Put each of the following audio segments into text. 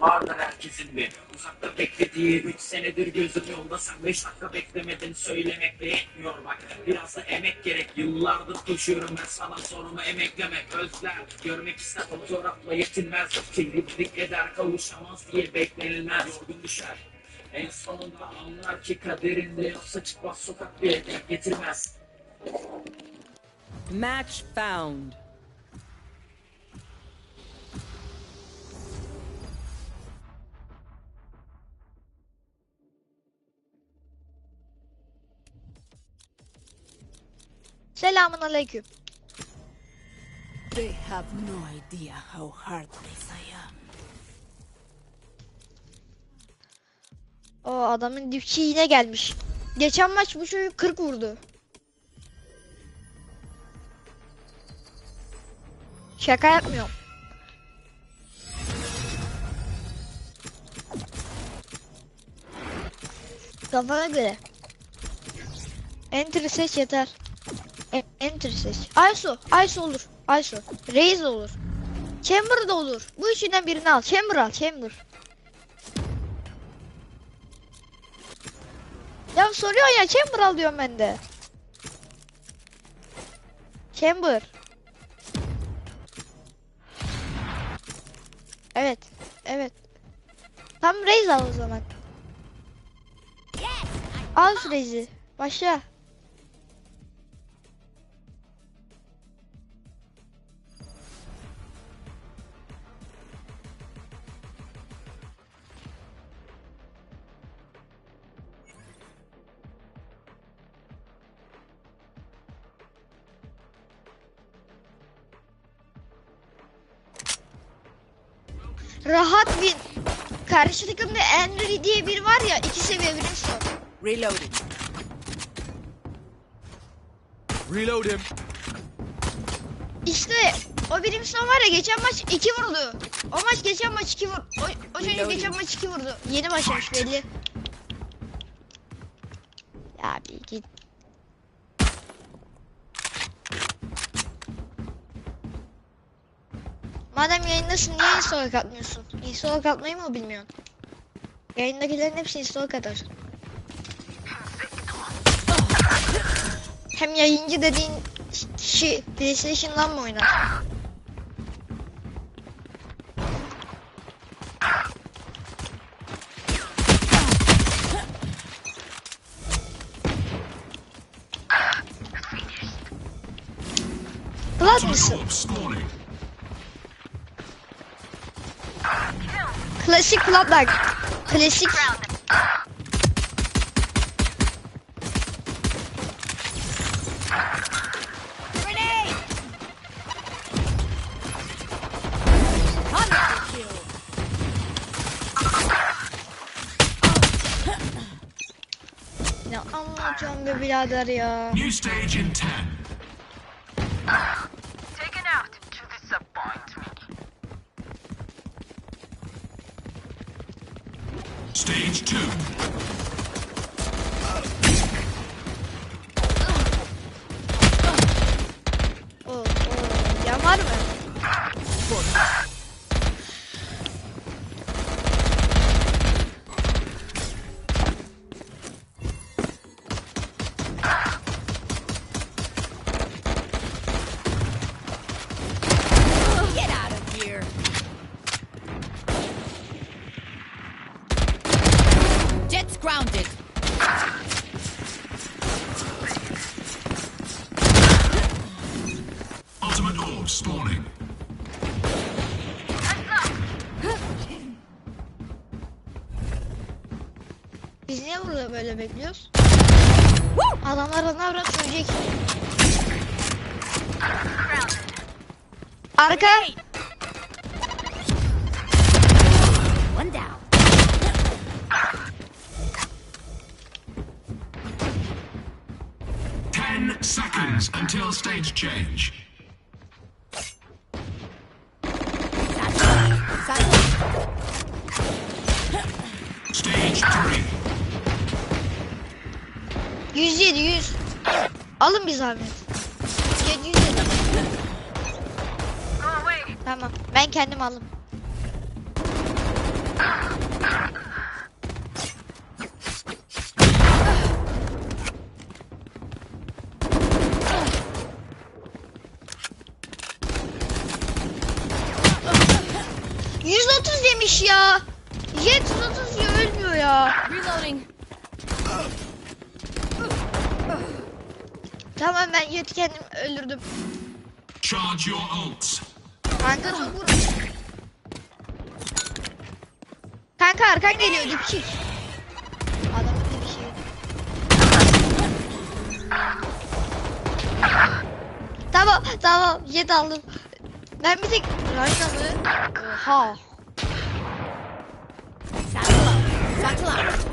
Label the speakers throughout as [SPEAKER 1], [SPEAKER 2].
[SPEAKER 1] Vardır herkesin bir uzakta beklediği 3 senedir gözüm yolda. Sen 5 dakika beklemedin söylemekle yetmiyor bak. Biraz da emek gerek. Yıllardır koşuyorum ben sana. Sorumu emeklemek özler Görmek ister. Fotoğrafla yetinmez. Kirlilik eder kavuşamaz diye beklenilmez. Yorgun düşer. En sonunda anlar ki kaderinde yoksa çıkmaz sokak bir getirmez.
[SPEAKER 2] Match found.
[SPEAKER 3] Selamun aleyküm.
[SPEAKER 2] They have no idea how heartless I am.
[SPEAKER 3] O adamın dipçi yine gelmiş. Geçen maç bu çocuk 40 vurdu. Şaka yapmıyorum. Kafana göre. Enter seç yeter. Enter seç. Aysu, Aysu olur. Aysu. Reis olur. Chamber da olur. Bu üçünden birini al. Chamber al, Chamber. Ya soruyor ya Chamber al diyorum ben de. Chamber. Evet. Evet. Tam Raze al o zaman. Al şu Raze'i. Başla. Rahat win. Karşı takımda Henry diye biri var ya iki seviye Brimstone.
[SPEAKER 2] Reloading.
[SPEAKER 4] Reload him.
[SPEAKER 3] İşte o Brimstone var ya geçen maç iki vurdu. O maç geçen maç iki vur. O, o çocuk
[SPEAKER 2] Reloading.
[SPEAKER 3] geçen maç iki vurdu. Yeni başlamış belli. Ya bir git. Madem yayındasın niye install atmıyorsun? Install atmayı mı bilmiyorsun? Yayındakilerin hepsi install atar. Hem yayıncı dediğin kişi PlayStation'dan mı oynar? Klasik platlar. Klasik. Ne anlatacağım be birader ya.
[SPEAKER 5] New stage in 10. Stage 2. spawning.
[SPEAKER 3] Biz niye burada böyle bekliyoruz? Adamlar ana avrat söyleyecek. Arka.
[SPEAKER 2] One down.
[SPEAKER 5] Ten seconds until stage change.
[SPEAKER 3] 107 100. Alın bir zahmet. 700 dedim.
[SPEAKER 6] Go away.
[SPEAKER 3] Tamam. Ben kendim aldım. %30 yemiş ya. Jet 130 ya ölmüyor ya.
[SPEAKER 2] Reloading.
[SPEAKER 3] Tamam ben Jet'i kendim öldürdüm.
[SPEAKER 5] Charge your ults.
[SPEAKER 3] Kanka dur vur. Kanka arkan geliyor dipçik. Adamın bir şey. Tamam tamam jet aldım. Ben bir tek Rayna mı? Oha.
[SPEAKER 2] Satchel out.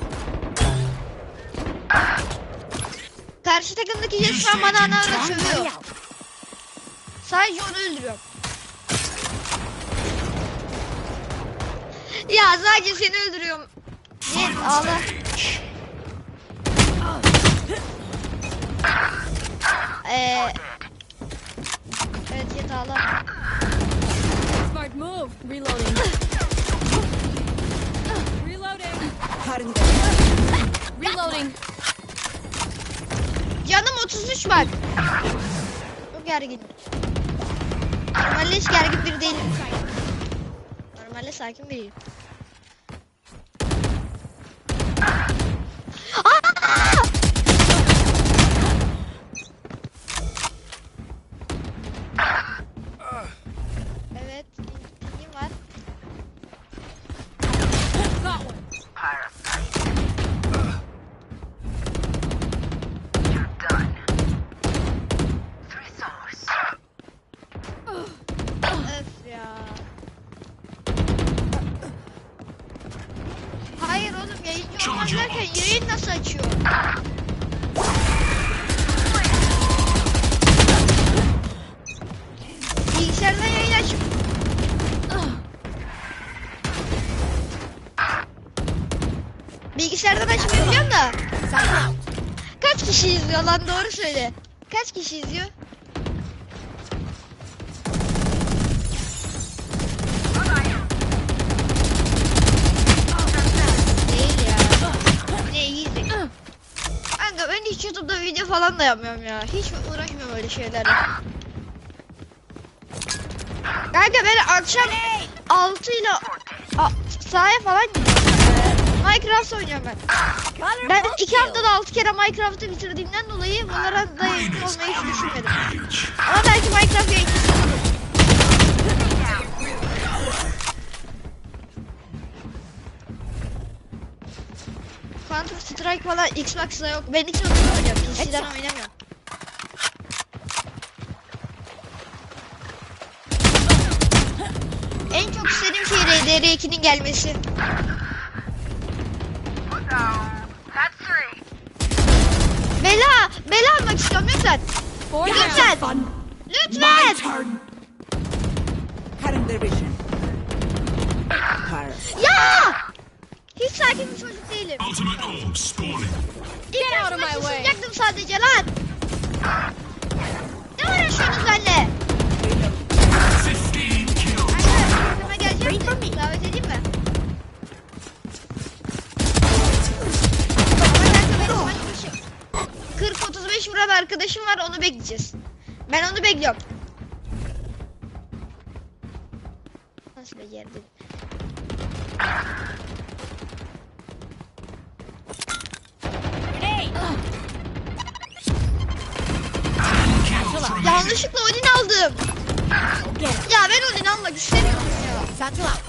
[SPEAKER 3] Karşı takımdaki an bana ana ana sövüyor. Sadece onu öldürüyorum. Ya sadece seni öldürüyorum.
[SPEAKER 5] Final
[SPEAKER 3] ağla. Ee, evet Jet ağla.
[SPEAKER 2] Smart move. Reloading. Reloading. Reloading.
[SPEAKER 3] Canım 33 bak. Çok gergin. Normalde hiç gergin biri değilim. Normalde sakin biriyim. Kişi izliyor lan doğru söyle Kaç kişi izliyor? Değil ya. Ne iyi izle. Kanka ben hiç YouTube'da video falan da yapmıyorum ya. Hiç uğraşmıyorum öyle şeylerle. Kanka ben akşam 6 ile a- sahaya falan gidiyorum. Minecraft oynuyorum ben. Ben iki haftada 6 kere Minecraft'ı bitirdiğimden dolayı bunlara da
[SPEAKER 5] Minus
[SPEAKER 3] olmayı hiç düşünmedim. Ama belki Minecraft yayıncısı olurum. Counter Strike falan Xbox'da yok. Ben Xbox'da oynuyorum. PC'den oynamıyorum. En çok istediğim şey RDR2'nin gelmesi. Bela, bela almak istiyorum lütfen. Lütfen. Lütfen.
[SPEAKER 7] Cutting their vision. Paris.
[SPEAKER 3] Ya! Hiç sakin bir çocuk değilim.
[SPEAKER 5] Ultimate orb spawning.
[SPEAKER 3] İlk
[SPEAKER 2] out of my
[SPEAKER 3] başta
[SPEAKER 2] way.
[SPEAKER 3] susacaktım sadece lan. Ne uğraşıyorsunuz benimle?
[SPEAKER 5] 15 kills.
[SPEAKER 3] Kanka yanıma gelecek misin? Davet edeyim mi? Arkadaşım var onu bekleyeceğiz. Ben onu bekliyorum. Nasıl?
[SPEAKER 5] Kills remaining.
[SPEAKER 3] Yanlışlıkla Odin aldım. Ya ben Odin almak istemiyorum ya.
[SPEAKER 2] Out.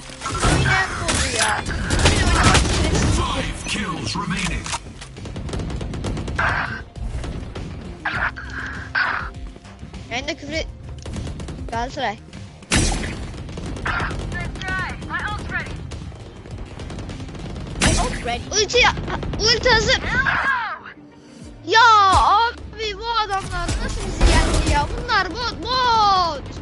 [SPEAKER 3] Oynayan oldu ya. Odin oynamak şerefsiz. De küfür et... Galatasaray. Ulti, ulti hazır. Ya abi bu adamlar nasıl bizi yendi ya? Bunlar bot bot.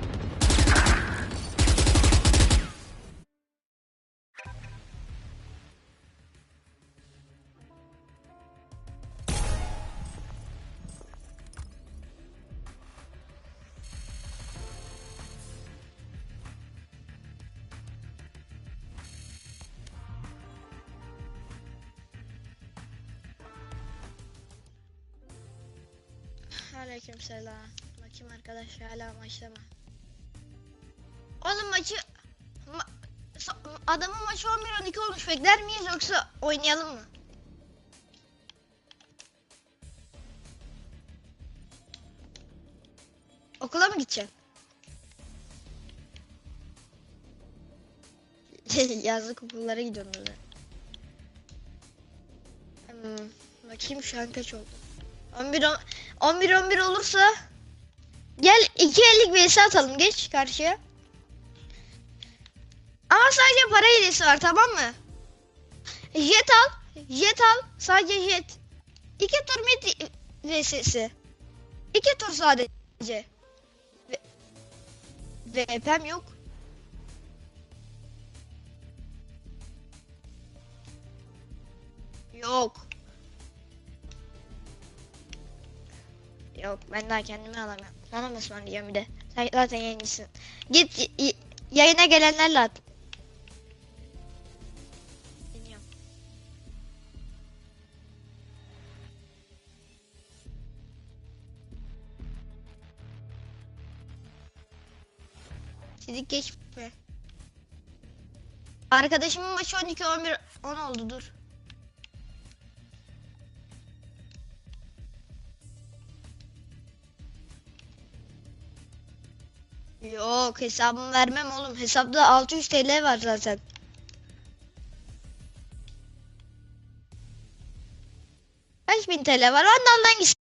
[SPEAKER 3] Aleykümselam. Bakayım arkadaş hala maçta? Oğlum maçı ma- adamın maçı 11-12 olmuş bekler miyiz yoksa oynayalım mı? Okula mı gideceksin? Yazlık okullara gidiyorum ben. Hmm, bakayım şu an kaç oldu? 11 on- 11 11 olursa gel 2 ellik vs atalım geç karşıya. Ama sadece para hilesi var tamam mı? Jet al. Jet al. Sadece jet. 2 tur mid vs'si. 2 tur sadece. Ve VP'm yok. Yok. Yok ben daha kendimi alamıyorum. Sana mı ısmarlayacağım bir de? Sen zaten yayıncısın. Git yayına gelenlerle at. Dinliyorum. Sidik geçme. Arkadaşımın maçı 12 11 10 oldu dur. Yok hesabımı vermem oğlum. Hesapta 600 TL var zaten. Kaç bin TL var? Vandal'dan git.